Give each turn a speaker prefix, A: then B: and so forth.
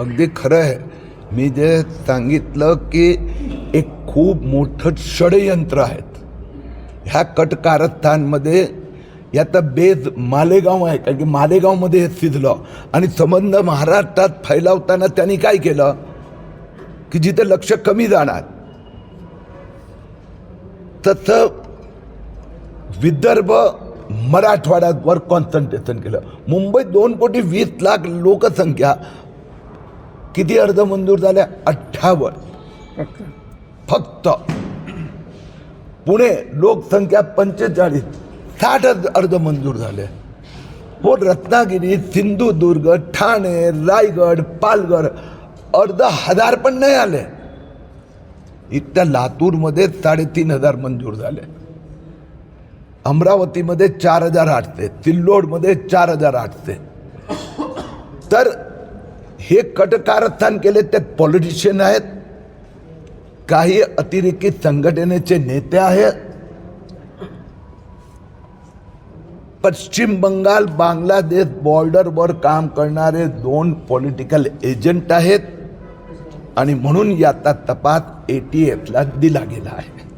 A: अगदी खरं आहे. मी जे सांगितलं की एक खूप मोठं षडयंत्र आहेत. ह्या कटकारस्थानमध्ये याचा बेज मालेगाव आहे. कारण की मालेगावमध्ये हे शिजलं. आणि संबंध महाराष्ट्रात फैलावताना त्यांनी काय केलं? की जिथे लक्ष कमी जाणार तसं विदर्भ मराठवाड्यावर कॉन्सन्ट्रेशन केलं. मुंबईत दोन कोटी वीस लाख लोकसंख्या किती अर्ज मंजूर झाल्या? अठ्ठावन्न. फक्त. पुणे लोकसंख्या पंचेचाळीस. साठ अर्ज अर्ज मंजूर झाले. हो रत्नागिरी सिंधुदुर्ग ठाणे रायगड पालघर अर्ध हजार पण नाही आले. इथल्या लातूरमध्ये साडेतीन हजार मंजूर झाले. अमरावतीमध्ये चार हजार आठशे. सिल्लोडमध्ये चार हजार आठशे. तर हे कटकारस्थान केले त्यात पॉलिटिशियन आहेत. काही अतिरेकी संघटनेचे नेते आहेत. पश्चिम बंगाल बांगलादेश बॉर्डरवर काम करणारे दोन पॉलिटिकल एजंट आहेत. आणि म्हणून याचा तपास ए टी एफला दिला गेला आहे.